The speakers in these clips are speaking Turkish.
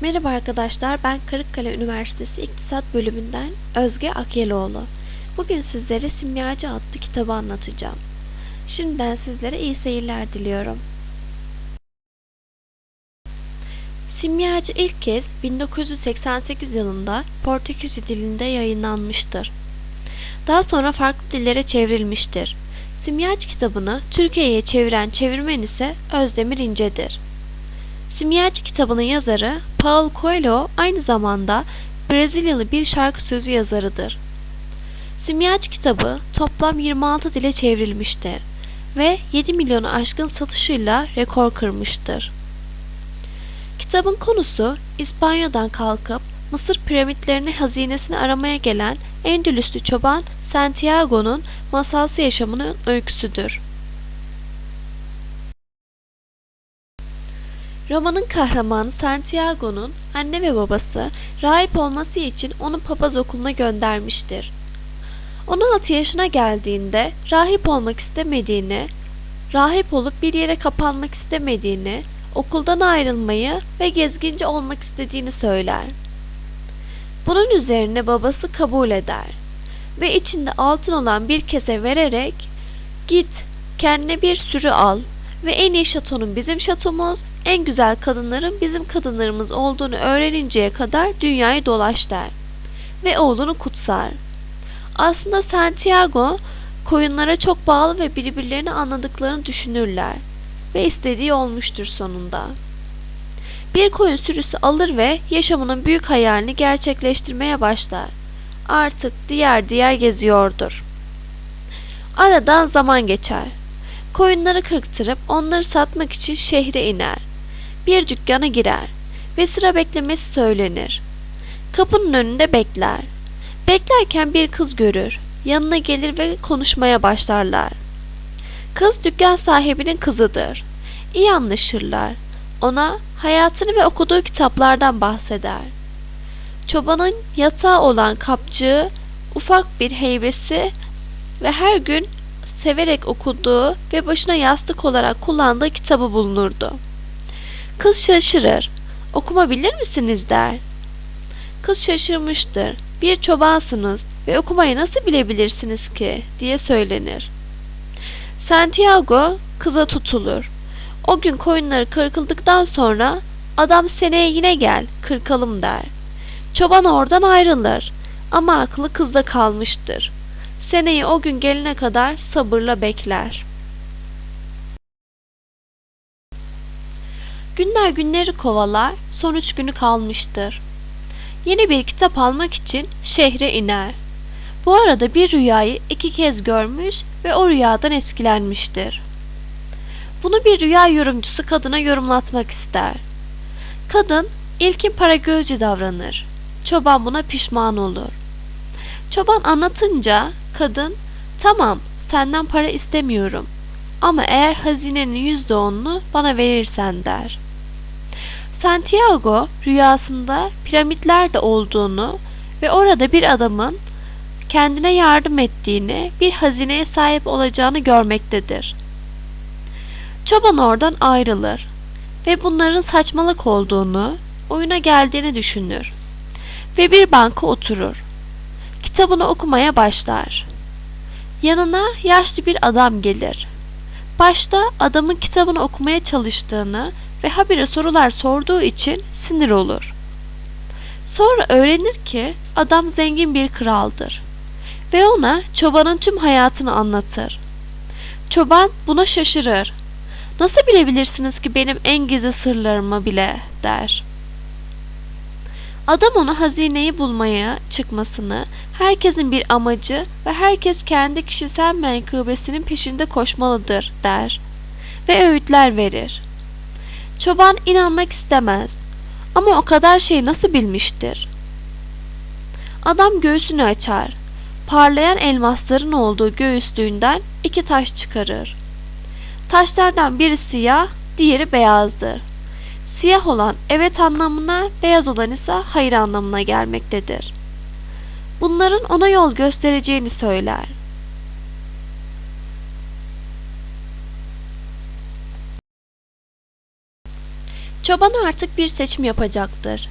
Merhaba arkadaşlar, ben Kırıkkale Üniversitesi İktisat Bölümünden Özge Akyeloğlu. Bugün sizlere Simyacı adlı kitabı anlatacağım. Şimdiden sizlere iyi seyirler diliyorum. Simyacı ilk kez 1988 yılında Portekizce dilinde yayınlanmıştır. Daha sonra farklı dillere çevrilmiştir. Simyacı kitabını Türkiye'ye çeviren çevirmen ise Özdemir İnce'dir. Simyacı kitabının yazarı Paulo Coelho aynı zamanda Brezilyalı bir şarkı sözü yazarıdır. Simyacı kitabı toplam 26 dile çevrilmiştir ve 7 milyonu aşkın satışıyla rekor kırmıştır. Kitabın konusu İspanya'dan kalkıp Mısır piramitlerini hazinesini aramaya gelen Endülüslü çoban Santiago'nun masalsı yaşamının öyküsüdür. Romanın kahramanı Santiago'nun anne ve babası rahip olması için onu papaz okuluna göndermiştir. 16 yaşına geldiğinde rahip olmak istemediğini, rahip olup bir yere kapanmak istemediğini, okuldan ayrılmayı ve gezginci olmak istediğini söyler. Bunun üzerine babası kabul eder ve içinde altın olan bir kese vererek git kendine bir sürü al ve en iyi şatonun bizim şatomuz, en güzel kadınların bizim kadınlarımız olduğunu öğreninceye kadar dünyayı dolaş der ve oğlunu kutsar. Aslında Santiago koyunlara çok bağlı ve birbirlerini anladıklarını düşünürler ve istediği olmuştur sonunda. Bir koyun sürüsü alır ve yaşamının büyük hayalini gerçekleştirmeye başlar. Artık diğer diğer geziyordur. Aradan zaman geçer. Koyunları kırktırıp onları satmak için şehre iner. Bir dükkana girer ve sıra beklemesi söylenir. Kapının önünde bekler. Beklerken bir kız görür. Yanına gelir ve konuşmaya başlarlar. Kız dükkan sahibinin kızıdır. İyi anlaşırlar. Ona hayatını ve okuduğu kitaplardan bahseder. Çobanın yatağı olan kapçığı, ufak bir heybesi ve her gün severek okuduğu ve başına yastık olarak kullandığı kitabı bulunurdu. Kız şaşırır. Okuma bilir misiniz der. Kız şaşırmıştır. Bir çobansınız ve okumayı nasıl bilebilirsiniz ki diye söylenir. Santiago kıza tutulur. O gün koyunları kırkıldıktan sonra adam seneye yine gel kırkalım der. Çoban oradan ayrılır ama aklı kızda kalmıştır. Seneyi o gün gelene kadar sabırla bekler. Günler günleri kovalar, son üç günü kalmıştır. Yeni bir kitap almak için şehre iner. Bu arada bir rüyayı iki kez görmüş ve o rüyadan etkilenmiştir. Bunu bir rüya yorumcusu kadına yorumlatmak ister. Kadın ilkin para gözcü davranır. Çoban buna pişman olur. Çoban anlatınca kadın tamam senden para istemiyorum ama eğer hazinenin yüzde onunu bana verirsen der. Santiago rüyasında piramitlerde olduğunu ve orada bir adamın kendine yardım ettiğini, bir hazineye sahip olacağını görmektedir. Çoban oradan ayrılır ve bunların saçmalık olduğunu, oyuna geldiğini düşünür ve bir banka oturur. Kitabını okumaya başlar. Yanına yaşlı bir adam gelir. Başta adamın kitabını okumaya çalıştığını ve habire sorular sorduğu için sinir olur. Sonra öğrenir ki adam zengin bir kraldır ve ona çobanın tüm hayatını anlatır. Çoban buna şaşırır. Nasıl bilebilirsiniz ki benim en gizli sırlarımı bile der. Adam ona hazineyi bulmaya çıkmasını, herkesin bir amacı ve herkes kendi kişisel menkıbesinin peşinde koşmalıdır der ve öğütler verir. Çoban inanmak istemez ama o kadar şey nasıl bilmiştir? Adam göğsünü açar. Parlayan elmasların olduğu göğüslüğünden iki taş çıkarır. Taşlardan biri siyah, diğeri beyazdır. Siyah olan evet anlamına, beyaz olan ise hayır anlamına gelmektedir. Bunların ona yol göstereceğini söyler. çoban artık bir seçim yapacaktır.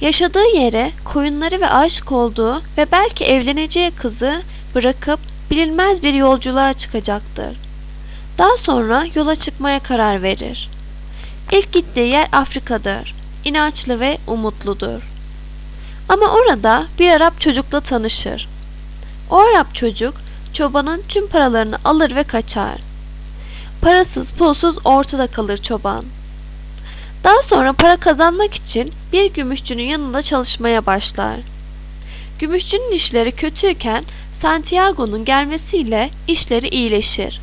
Yaşadığı yere koyunları ve aşık olduğu ve belki evleneceği kızı bırakıp bilinmez bir yolculuğa çıkacaktır. Daha sonra yola çıkmaya karar verir. İlk gittiği yer Afrika'dır. İnançlı ve umutludur. Ama orada bir Arap çocukla tanışır. O Arap çocuk çobanın tüm paralarını alır ve kaçar. Parasız pulsuz ortada kalır çoban. Daha sonra para kazanmak için bir gümüşçünün yanında çalışmaya başlar. Gümüşçünün işleri kötüyken Santiago'nun gelmesiyle işleri iyileşir.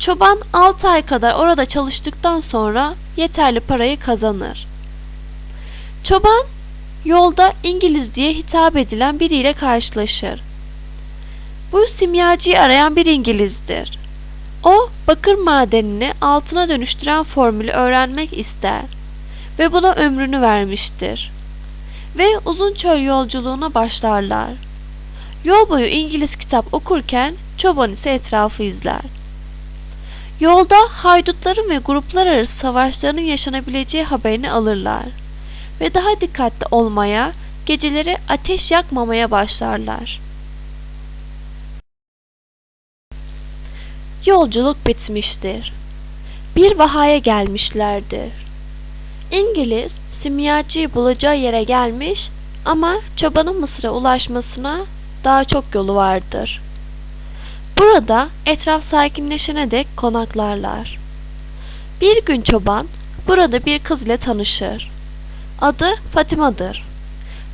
Çoban 6 ay kadar orada çalıştıktan sonra yeterli parayı kazanır. Çoban yolda İngiliz diye hitap edilen biriyle karşılaşır. Bu simyacıyı arayan bir İngilizdir. O bakır madenini altına dönüştüren formülü öğrenmek ister ve buna ömrünü vermiştir. Ve uzun çöl yolculuğuna başlarlar. Yol boyu İngiliz kitap okurken çoban ise etrafı izler. Yolda haydutların ve gruplar arası savaşların yaşanabileceği haberini alırlar ve daha dikkatli olmaya, geceleri ateş yakmamaya başlarlar. Yolculuk bitmiştir. Bir vahaya gelmişlerdir. İngiliz simyacıyı bulacağı yere gelmiş ama çobanın Mısır'a ulaşmasına daha çok yolu vardır. Burada etraf sakinleşene dek konaklarlar. Bir gün çoban burada bir kız ile tanışır. Adı Fatima'dır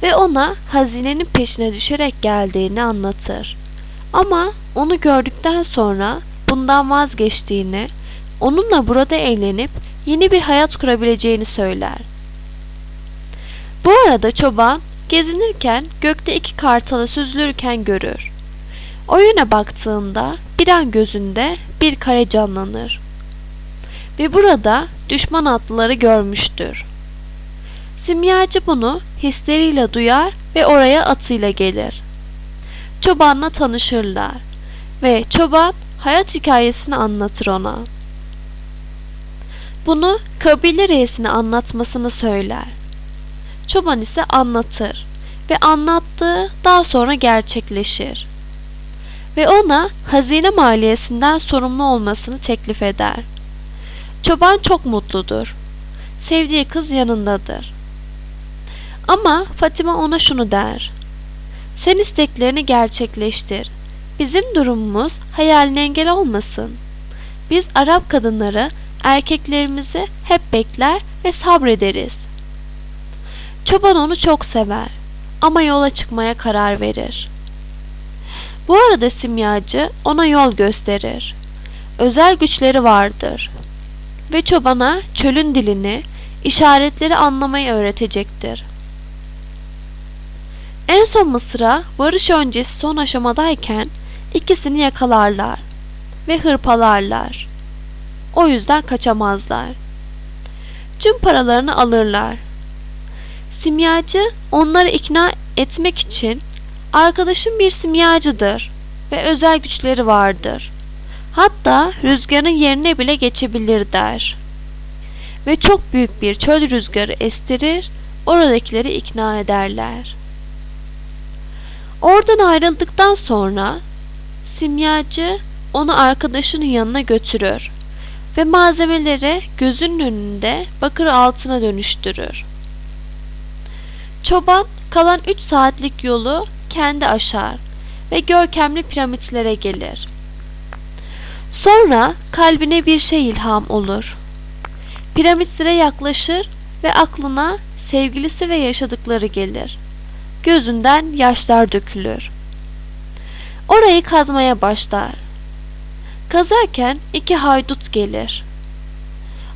ve ona hazinenin peşine düşerek geldiğini anlatır. Ama onu gördükten sonra bundan vazgeçtiğini, onunla burada evlenip yeni bir hayat kurabileceğini söyler. Bu arada çoban gezinirken gökte iki kartalı süzülürken görür. O yöne baktığında bir an gözünde bir kare canlanır. Ve burada düşman atlıları görmüştür. Simyacı bunu hisleriyle duyar ve oraya atıyla gelir. Çobanla tanışırlar ve çoban hayat hikayesini anlatır ona. Bunu kabile reisine anlatmasını söyler. Çoban ise anlatır ve anlattığı daha sonra gerçekleşir. Ve ona hazine maliyesinden sorumlu olmasını teklif eder. Çoban çok mutludur. Sevdiği kız yanındadır. Ama Fatima ona şunu der. Sen isteklerini gerçekleştir. Bizim durumumuz hayaline engel olmasın. Biz Arap kadınları erkeklerimizi hep bekler ve sabrederiz. Çoban onu çok sever ama yola çıkmaya karar verir. Bu arada simyacı ona yol gösterir. Özel güçleri vardır ve çobana çölün dilini, işaretleri anlamayı öğretecektir. En son Mısır'a varış öncesi son aşamadayken ikisini yakalarlar ve hırpalarlar. O yüzden kaçamazlar. Tüm paralarını alırlar. Simyacı onları ikna etmek için arkadaşım bir simyacıdır ve özel güçleri vardır. Hatta rüzgarın yerine bile geçebilir der. Ve çok büyük bir çöl rüzgarı estirir, oradakileri ikna ederler. Oradan ayrıldıktan sonra simyacı onu arkadaşının yanına götürür ve malzemeleri gözünün önünde bakır altına dönüştürür. Çoban kalan 3 saatlik yolu kendi aşar ve görkemli piramitlere gelir. Sonra kalbine bir şey ilham olur. Piramitlere yaklaşır ve aklına sevgilisi ve yaşadıkları gelir. Gözünden yaşlar dökülür. Orayı kazmaya başlar. Kazarken iki haydut gelir.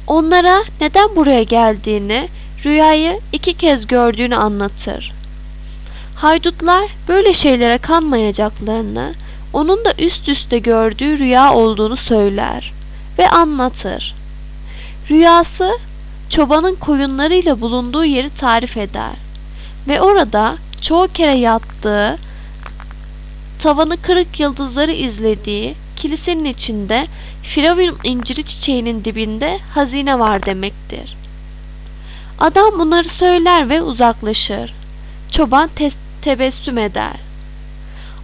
Onlara neden buraya geldiğini, rüyayı iki kez gördüğünü anlatır. Haydutlar böyle şeylere kanmayacaklarını, onun da üst üste gördüğü rüya olduğunu söyler ve anlatır. Rüyası çobanın koyunlarıyla bulunduğu yeri tarif eder ve orada çoğu kere yattığı, tavanı kırık yıldızları izlediği kilisenin içinde Firavun inciri çiçeğinin dibinde hazine var demektir. Adam bunları söyler ve uzaklaşır. Çoban tebessüm eder.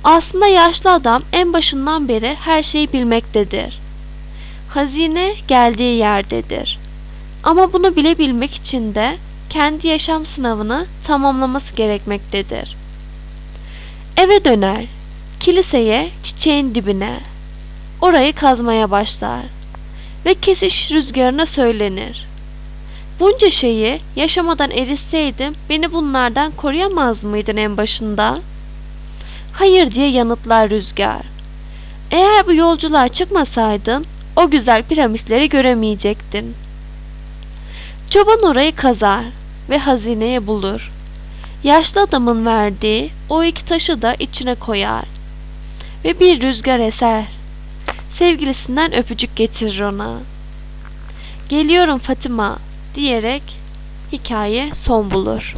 Aslında yaşlı adam en başından beri her şeyi bilmektedir. Hazine geldiği yerdedir. Ama bunu bilebilmek için de kendi yaşam sınavını tamamlaması gerekmektedir. Eve döner, kiliseye, çiçeğin dibine. Orayı kazmaya başlar ve kesiş rüzgarına söylenir. Bunca şeyi yaşamadan erişseydim beni bunlardan koruyamaz mıydın en başında? Hayır diye yanıtlar rüzgar. Eğer bu yolculuğa çıkmasaydın o güzel piramitleri göremeyecektin. Çoban orayı kazar ve hazineyi bulur. Yaşlı adamın verdiği o iki taşı da içine koyar. Ve bir rüzgar eser. Sevgilisinden öpücük getirir ona. Geliyorum Fatima diyerek hikaye son bulur.